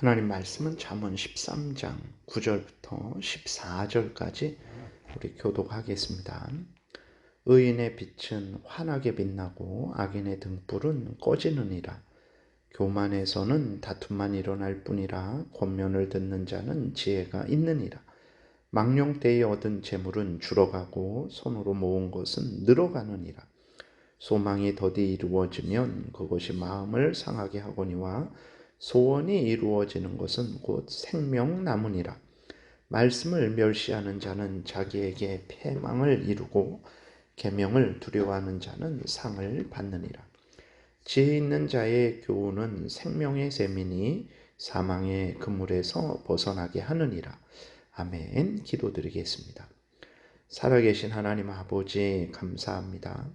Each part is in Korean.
하나님 말씀은 잠언 13장 9절부터 14절까지 우리 교독하겠습니다. 의인의 빛은 환하게 빛나고 악인의 등불은 꺼지느니라. 교만에서는 다툼만 일어날 뿐이라 권면을 듣는 자는 지혜가 있느니라. 망령 때에 얻은 재물은 줄어가고 손으로 모은 것은 늘어가느니라. 소망이 더디 이루어지면 그것이 마음을 상하게 하거니와 소원이 이루어지는 것은 곧 생명나무니라. 말씀을 멸시하는 자는 자기에게 패망을 이루고 계명을 두려워하는 자는 상을 받느니라. 지혜 있는 자의 교훈은 생명의 셈이니 사망의 그물에서 벗어나게 하느니라. 아멘. 기도드리겠습니다. 살아계신 하나님 아버지 감사합니다.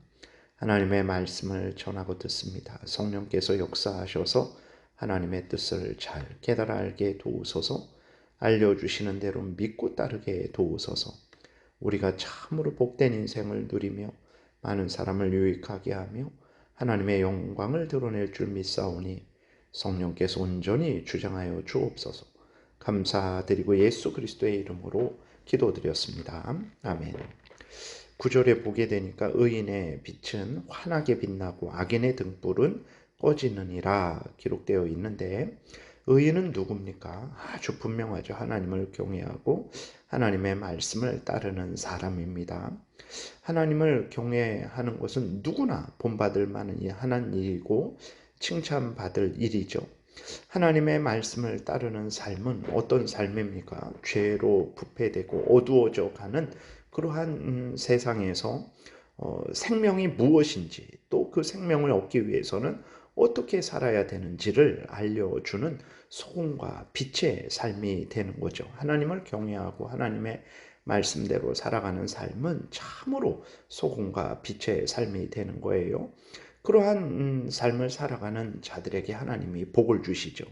하나님의 말씀을 전하고 듣습니다. 성령께서 역사하셔서 하나님의 뜻을 잘 깨달아 알게 도우소서 알려주시는 대로 믿고 따르게 도우소서 우리가 참으로 복된 인생을 누리며 많은 사람을 유익하게 하며 하나님의 영광을 드러낼 줄 믿사오니 성령께서 온전히 주장하여 주옵소서 감사드리고 예수 그리스도의 이름으로 기도드렸습니다. 아멘. 구절에 보게 되니까 의인의 빛은 환하게 빛나고 악인의 등불은 꺼지느니라 기록되어 있는데 의인은 누굽니까? 아주 분명하죠. 하나님을 경외하고 하나님의 말씀을 따르는 사람입니다. 하나님을 경외하는 것은 누구나 본받을 만한 하는 일이고 칭찬받을 일이죠. 하나님의 말씀을 따르는 삶은 어떤 삶입니까? 죄로 부패되고 어두워져 가는 그러한 음, 세상에서 어, 생명이 무엇인지 또 그 생명을 얻기 위해서는 어떻게 살아야 되는지를 알려주는 소금과 빛의 삶이 되는 거죠. 하나님을 경외하고 하나님의 말씀대로 살아가는 삶은 참으로 소금과 빛의 삶이 되는 거예요. 그러한 음, 삶을 살아가는 자들에게 하나님이 복을 주시죠.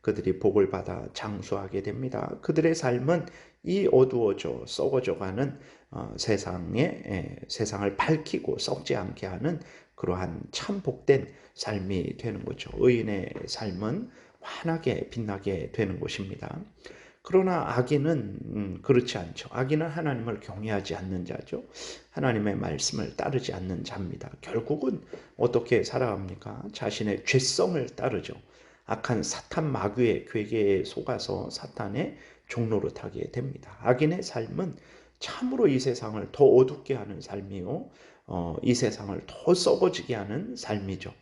그들이 복을 받아 장수하게 됩니다. 그들의 삶은 이 어두워져 썩어져 가는 어, 세상에 세상을 밝히고 썩지 않게 하는 그러한 참 복된 삶이 되는 거죠. 의인의 삶은 환하게 빛나게 되는 것입니다. 그러나 악인은 음, 그렇지 않죠. 악인은 하나님을 경외하지 않는 자죠. 하나님의 말씀을 따르지 않는 자입니다. 결국은 어떻게 살아갑니까? 자신의 죄성을 따르죠. 악한 사탄 마귀의 괴계에 속아서 사탄의 종로로 타게 됩니다. 악인의 삶은 참으로 이 세상을 더 어둡게 하는 삶이요. 어, 이 세상을 더 썩어지게 하는 삶이죠.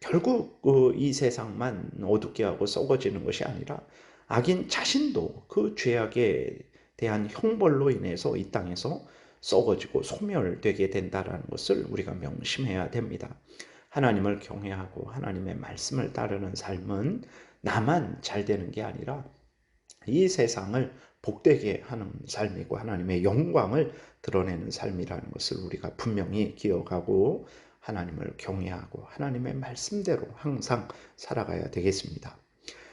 결국 그이 세상만 어둡게 하고 썩어지는 것이 아니라 악인 자신도 그 죄악에 대한 형벌로 인해서 이 땅에서 썩어지고 소멸되게 된다라는 것을 우리가 명심해야 됩니다. 하나님을 경외하고 하나님의 말씀을 따르는 삶은 나만 잘 되는 게 아니라 이 세상을 복되게 하는 삶이고 하나님의 영광을 드러내는 삶이라는 것을 우리가 분명히 기억하고 하나님을 경외하고 하나님의 말씀대로 항상 살아가야 되겠습니다.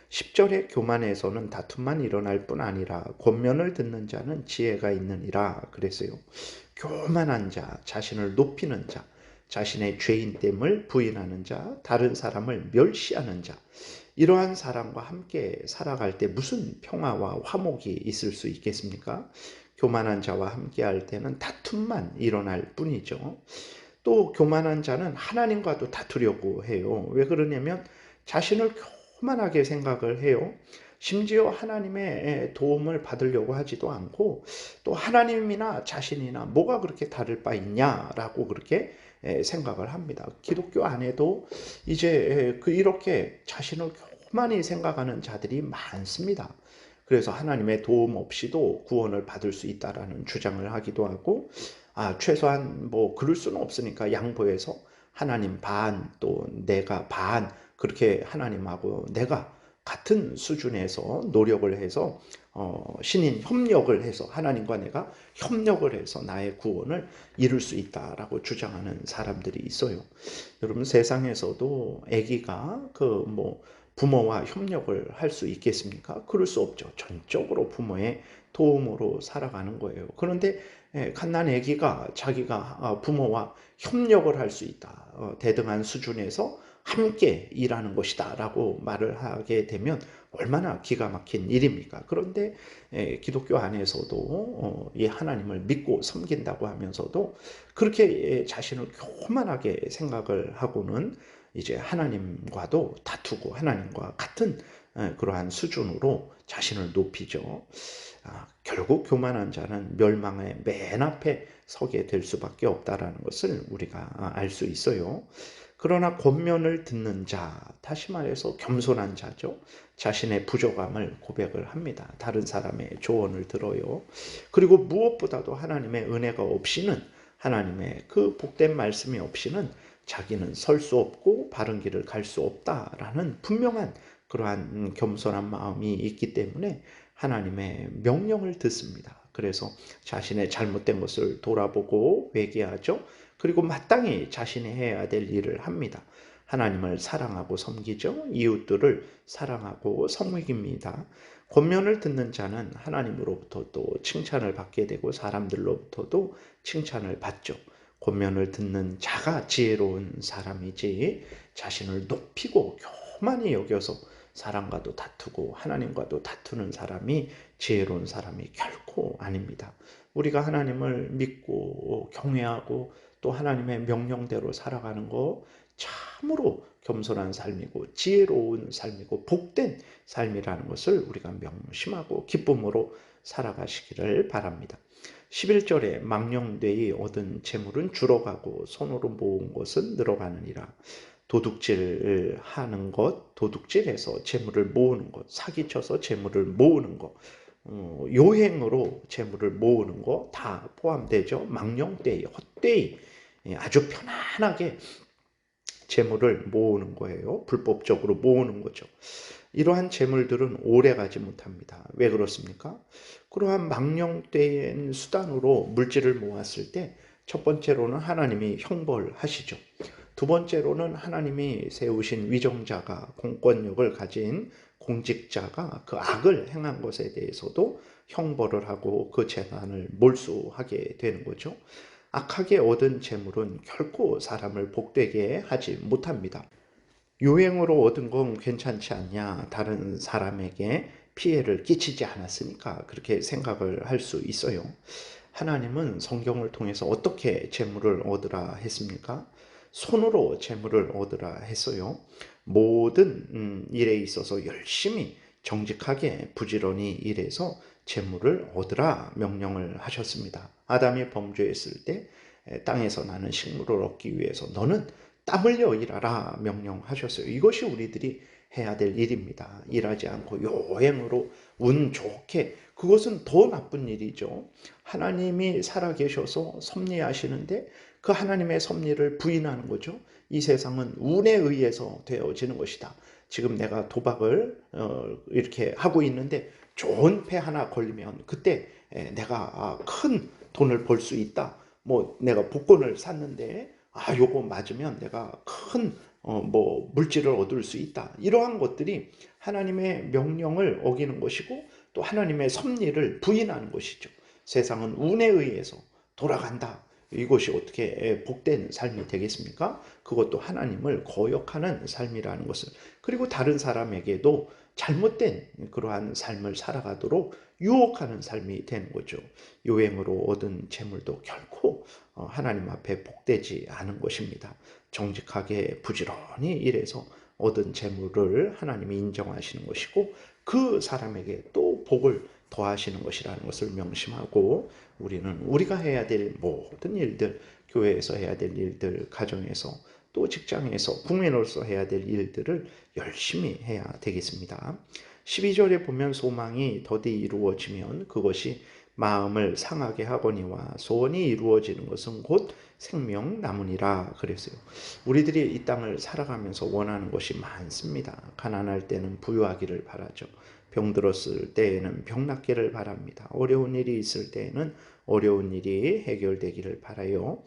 10절의 교만에서는 다툼만 일어날 뿐 아니라 권면을 듣는 자는 지혜가 있느니라 그랬어요. 교만한 자, 자신을 높이는 자, 자신의 죄인됨을 부인하는 자, 다른 사람을 멸시하는 자, 이러한 사람과 함께 살아갈 때 무슨 평화와 화목이 있을 수 있겠습니까? 교만한 자와 함께 할 때는 다툼만 일어날 뿐이죠. 또 교만한 자는 하나님과도 다투려고 해요. 왜 그러냐면 자신을 교만하게 생각을 해요. 심지어 하나님의 도움을 받으려고 하지도 않고 또 하나님이나 자신이나 뭐가 그렇게 다를 바 있냐라고 그렇게 생각을 합니다. 기독교 안에도 이제 그 이렇게 자신을 교만히 생각하는 자들이 많습니다. 그래서 하나님의 도움 없이도 구원을 받을 수 있다라는 주장을 하기도 하고 아 최소한 뭐 그럴 수는 없으니까 양보해서 하나님 반 또 내가 반 그렇게 하나님하고 내가 같은 수준에서 노력을 해서 어, 신인 협력을 해서 하나님과 내가 협력을 해서 나의 구원을 이룰 수 있다라고 주장하는 사람들이 있어요. 여러분 세상에서도 아기가 그 뭐 부모와 협력을 할 수 있겠습니까? 그럴 수 없죠. 전적으로 부모의 도움으로 살아가는 거예요. 그런데 예, 갓난 아기가 자기가 아, 부모와 협력을 할 수 있다. 어, 대등한 수준에서 함께 일하는 것이다 라고 말을 하게 되면 얼마나 기가 막힌 일입니까? 그런데 에, 기독교 안에서도 어, 이 하나님을 믿고 섬긴다고 하면서도 그렇게 에, 자신을 교만하게 생각을 하고는 이제 하나님과도 다투고 하나님과 같은 에, 그러한 수준으로 자신을 높이죠. 아, 결국 교만한 자는 멸망의 맨 앞에 서게 될 수밖에 없다라는 것을 우리가 알 수 있어요. 그러나 권면을 듣는 자, 다시 말해서 겸손한 자죠. 자신의 부족함을 고백을 합니다. 다른 사람의 조언을 들어요. 그리고 무엇보다도 하나님의 은혜가 없이는 하나님의 그 복된 말씀이 없이는 자기는 설 수 없고 바른 길을 갈 수 없다라는 분명한 그러한 겸손한 마음이 있기 때문에 하나님의 명령을 듣습니다. 그래서 자신의 잘못된 것을 돌아보고 회개하죠. 그리고 마땅히 자신이 해야 될 일을 합니다. 하나님을 사랑하고 섬기죠. 이웃들을 사랑하고 섬깁니다. 권면을 듣는 자는 하나님으로부터 또 칭찬을 받게 되고 사람들로부터도 칭찬을 받죠. 권면을 듣는 자가 지혜로운 사람이지 자신을 높이고 교만히 여겨서 사람과도 다투고 하나님과도 다투는 사람이 지혜로운 사람이 결코 아닙니다. 우리가 하나님을 믿고 경외하고 또 하나님의 명령대로 살아가는 거 참으로 겸손한 삶이고 지혜로운 삶이고 복된 삶이라는 것을 우리가 명심하고 기쁨으로 살아가시기를 바랍니다. 11절에 망령되이 얻은 재물은 줄어가고 손으로 모은 것은 늘어가느니라. 도둑질 하는 것, 도둑질해서 재물을 모으는 것, 사기쳐서 재물을 모으는 것, 어, 요행으로 재물을 모으는 거 다 포함되죠. 망령되이, 헛되이 예, 아주 편안하게 재물을 모으는 거예요. 불법적으로 모으는 거죠. 이러한 재물들은 오래 가지 못합니다. 왜 그렇습니까? 그러한 망령된 수단으로 물질을 모았을 때 첫 번째로는 하나님이 형벌하시죠. 두 번째로는 하나님이 세우신 위정자가 공권력을 가진 공직자가 그 악을 행한 것에 대해서도 형벌을 하고 그 재난을 몰수하게 되는 거죠. 악하게 얻은 재물은 결코 사람을 복되게 하지 못합니다. 유행으로 얻은 건 괜찮지 않냐? 다른 사람에게 피해를 끼치지 않았으니까 그렇게 생각을 할 수 있어요. 하나님은 성경을 통해서 어떻게 재물을 얻으라 했습니까? 손으로 재물을 얻으라 했어요. 모든 음, 일에 있어서 열심히 정직하게 부지런히 일해서 재물을 얻으라 명령을 하셨습니다. 아담이 범죄했을 때 땅에서 나는 식물을 얻기 위해서 너는 땀 흘려 일하라 명령하셨어요. 이것이 우리들이 해야 될 일입니다. 일하지 않고 여행으로 운 좋게 그것은 더 나쁜 일이죠. 하나님이 살아계셔서 섭리하시는데 그 하나님의 섭리를 부인하는 거죠. 이 세상은 운에 의해서 되어지는 것이다. 지금 내가 도박을 어, 이렇게 하고 있는데 좋은 패 하나 걸리면 그때 내가 아, 큰 돈을 벌 수 있다. 뭐 내가 복권을 샀는데 아 요거 맞으면 내가 큰 어, 뭐 물질을 얻을 수 있다. 이러한 것들이 하나님의 명령을 어기는 것이고 또 하나님의 섭리를 부인하는 것이죠. 세상은 운에 의해서 돌아간다. 이것이 어떻게 복된 삶이 되겠습니까? 그것도 하나님을 거역하는 삶이라는 것을 그리고 다른 사람에게도 잘못된 그러한 삶을 살아가도록 유혹하는 삶이 되는 거죠. 요행으로 얻은 재물도 결코 어, 하나님 앞에 복되지 않은 것입니다. 정직하게 부지런히 일해서 얻은 재물을 하나님이 인정하시는 것이고 그 사람에게 또 복을 더하시는 것이라는 것을 명심하고 우리는 우리가 해야 될 모든 일들, 교회에서 해야 될 일들, 가정에서 또 직장에서 국민으로서 해야 될 일들을 열심히 해야 되겠습니다. 12절에 보면 소망이 더디 이루어지면 그것이 마음을 상하게 하거니와 소원이 이루어지는 것은 곧 생명 나무니라 그랬어요. 우리들이 이 땅을 살아가면서 원하는 것이 많습니다. 가난할 때는 부유하기를 바라죠. 병들었을 때에는 병 낫기를 바랍니다. 어려운 일이 있을 때에는 어려운 일이 해결되기를 바라요.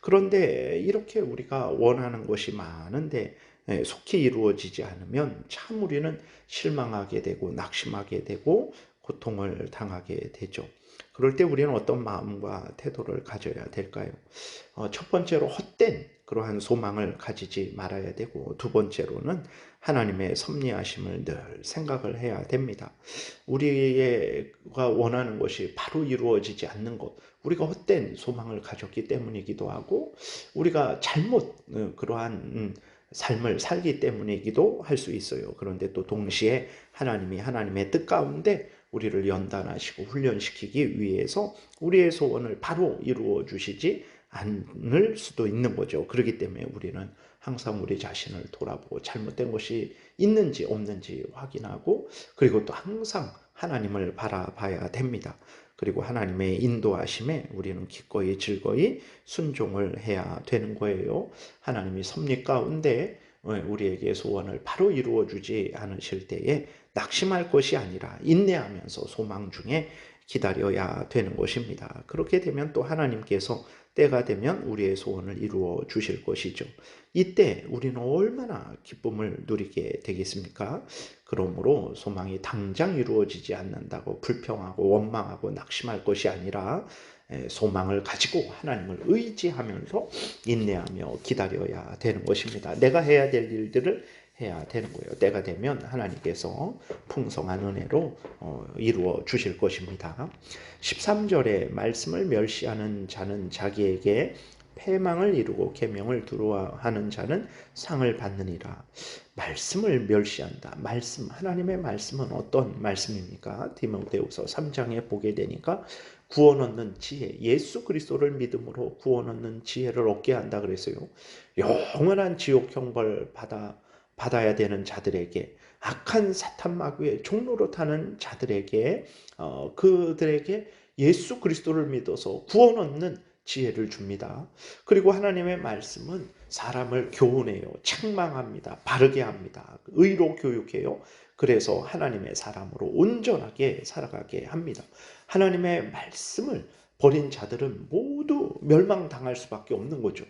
그런데 이렇게 우리가 원하는 것이 많은데 예, 속히 이루어지지 않으면 참 우리는 실망하게 되고 낙심하게 되고 고통을 당하게 되죠. 그럴 때 우리는 어떤 마음과 태도를 가져야 될까요? 어, 첫 번째로 헛된 그러한 소망을 가지지 말아야 되고 두 번째로는 하나님의 섭리하심을 늘 생각을 해야 됩니다. 우리가 원하는 것이 바로 이루어지지 않는 것, 우리가 헛된 소망을 가졌기 때문이기도 하고 우리가 잘못 어, 그러한 음, 삶을 살기 때문이기도 할 수 있어요. 그런데 또 동시에 하나님이 하나님의 뜻 가운데 우리를 연단하시고 훈련시키기 위해서 우리의 소원을 바로 이루어 주시지 않을 수도 있는 거죠. 그렇기 때문에 우리는 항상 우리 자신을 돌아보고 잘못된 것이 있는지 없는지 확인하고 그리고 또 항상 하나님을 바라봐야 됩니다. 그리고 하나님의 인도하심에 우리는 기꺼이 즐거이 순종을 해야 되는 거예요. 하나님이 섭리 가운데 우리에게 소원을 바로 이루어 주지 않으실 때에 낙심할 것이 아니라 인내하면서 소망 중에 기다려야 되는 것입니다. 그렇게 되면 또 하나님께서 때가 되면 우리의 소원을 이루어 주실 것이죠. 이때 우리는 얼마나 기쁨을 누리게 되겠습니까? 그러므로 소망이 당장 이루어지지 않는다고 불평하고 원망하고 낙심할 것이 아니라 소망을 가지고 하나님을 의지하면서 인내하며 기다려야 되는 것입니다. 내가 해야 될 일들을 해야 되는 거예요. 때가 되면 하나님께서 풍성한 은혜로 어, 이루어 주실 것입니다. 13절에 말씀을 멸시하는 자는 자기에게 패망을 이루고 계명을 두려워하는 자는 상을 받느니라. 말씀을 멸시한다. 말씀 하나님의 말씀은 어떤 말씀입니까? 디모데후서 3장에 보게 되니까 구원 얻는 지혜, 예수 그리스도를 믿음으로 구원 얻는 지혜를 얻게 한다 그랬어요. 영원한 지옥 형벌 받아 받아야 되는 자들에게 악한 사탄 마귀의 종로로 타는 자들에게 어, 그들에게 예수 그리스도를 믿어서 구원 얻는 지혜를 줍니다. 그리고 하나님의 말씀은 사람을 교훈해요. 책망합니다. 바르게 합니다. 의로 교육해요. 그래서 하나님의 사람으로 온전하게 살아가게 합니다. 하나님의 말씀을 버린 자들은 모두 멸망당할 수밖에 없는 거죠.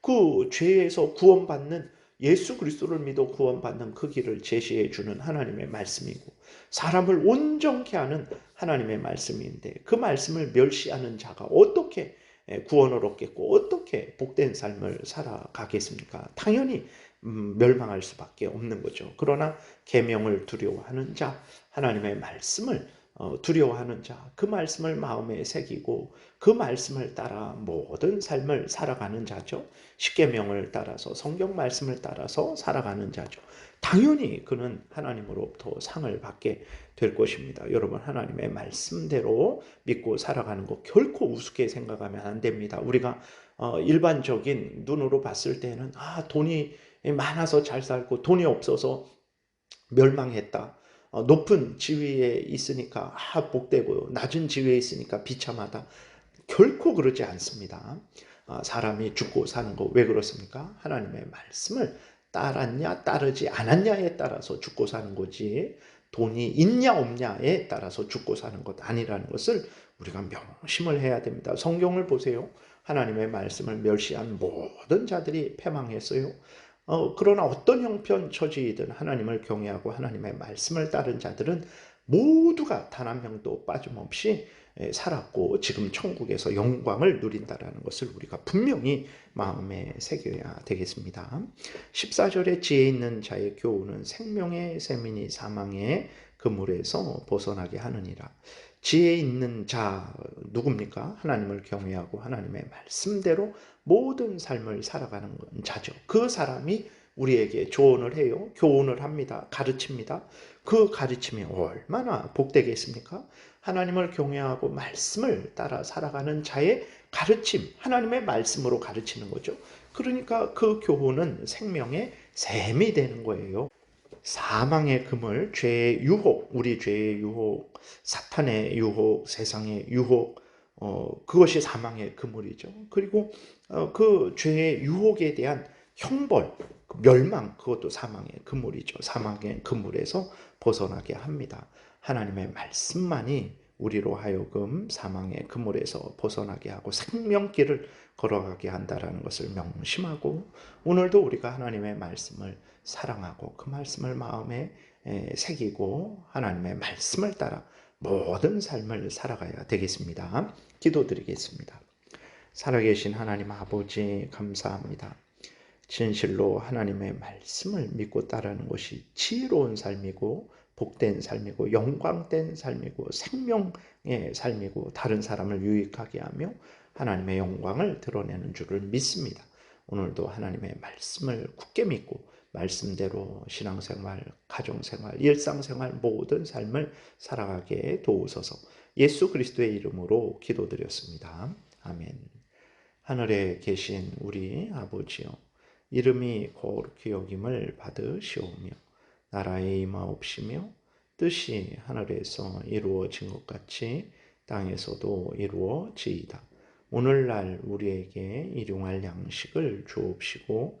그 죄에서 구원받는 예수 그리스도를 믿어 구원받는 그 길을 제시해 주는 하나님의 말씀이고 사람을 온전케 하는 하나님의 말씀인데 그 말씀을 멸시하는 자가 어떻게 구원을 얻겠고 어떻게 복된 삶을 살아가겠습니까? 당연히 음, 멸망할 수밖에 없는 거죠. 그러나 계명을 두려워하는 자, 하나님의 말씀을 어, 두려워하는 자, 그 말씀을 마음에 새기고 그 말씀을 따라 모든 삶을 살아가는 자죠. 십계명을 따라서 성경 말씀을 따라서 살아가는 자죠. 당연히 그는 하나님으로부터 상을 받게 될 것입니다. 여러분 하나님의 말씀대로 믿고 살아가는 거 결코 우습게 생각하면 안 됩니다. 우리가 어, 일반적인 눈으로 봤을 때는 아 돈이 많아서 잘 살고 돈이 없어서 멸망했다. 어, 높은 지위에 있으니까 아 복되고요. 낮은 지위에 있으니까 비참하다. 결코 그러지 않습니다. 어, 사람이 죽고 사는 거 왜 그렇습니까? 하나님의 말씀을 따랐냐 따르지 않았냐에 따라서 죽고 사는 거지 돈이 있냐 없냐에 따라서 죽고 사는 것 아니라는 것을 우리가 명심을 해야 됩니다. 성경을 보세요. 하나님의 말씀을 멸시한 모든 자들이 패망했어요. 어, 그러나 어떤 형편 처지이든 하나님을 경외하고 하나님의 말씀을 따른 자들은 모두가 단 한 명도 빠짐없이 살았고 지금 천국에서 영광을 누린다라는 것을 우리가 분명히 마음에 새겨야 되겠습니다. 14절에 지혜 있는 자의 교훈은 생명의 세민이 사망의 그물에서 벗어나게 하느니라. 지혜 있는 자 누굽니까? 하나님을 경외하고 하나님의 말씀대로 모든 삶을 살아가는 자죠. 그 사람이 우리에게 조언을 해요. 교훈을 합니다. 가르칩니다. 그 가르침이 얼마나 복되겠습니까? 하나님을 경외하고 말씀을 따라 살아가는 자의 가르침, 하나님의 말씀으로 가르치는 거죠. 그러니까 그 교훈은 생명의 샘이 되는 거예요. 사망의 금을 죄의 유혹, 우리 죄의 유혹, 사탄의 유혹, 세상의 유혹, 어, 그것이 사망의 그물이죠. 그리고 어, 그 죄의 유혹에 대한 형벌, 그 멸망, 그것도 사망의 그물이죠. 사망의 그물에서 벗어나게 합니다. 하나님의 말씀만이 우리로 하여금 사망의 그물에서 벗어나게 하고 생명길을 걸어가게 한다라는 것을 명심하고 오늘도 우리가 하나님의 말씀을 사랑하고 그 말씀을 마음에 새기고 하나님의 말씀을 따라 모든 삶을 살아가야 되겠습니다. 기도드리겠습니다. 살아계신 하나님 아버지 감사합니다. 진실로 하나님의 말씀을 믿고 따르는 것이 지혜로운 삶이고 복된 삶이고 영광된 삶이고 생명의 삶이고 다른 사람을 유익하게 하며 하나님의 영광을 드러내는 줄을 믿습니다. 오늘도 하나님의 말씀을 굳게 믿고 말씀대로 신앙생활, 가정생활, 일상생활 모든 삶을 살아가게 도우소서 예수 그리스도의 이름으로 기도드렸습니다. 아멘. 하늘에 계신 우리 아버지여 이름이 거룩히 여김을 받으시오며 나라의 임하옵시며 뜻이 하늘에서 이루어진 것 같이 땅에서도 이루어지이다. 오늘날 우리에게 일용할 양식을 주옵시고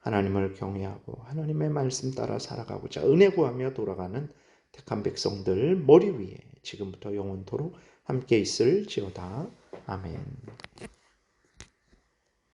하나님을 경외하고 하나님의 말씀 따라 살아가고자 은혜 구하며 돌아가는 택한 백성들 머리 위에 지금부터 영원토록 함께 있을지어다. 아멘.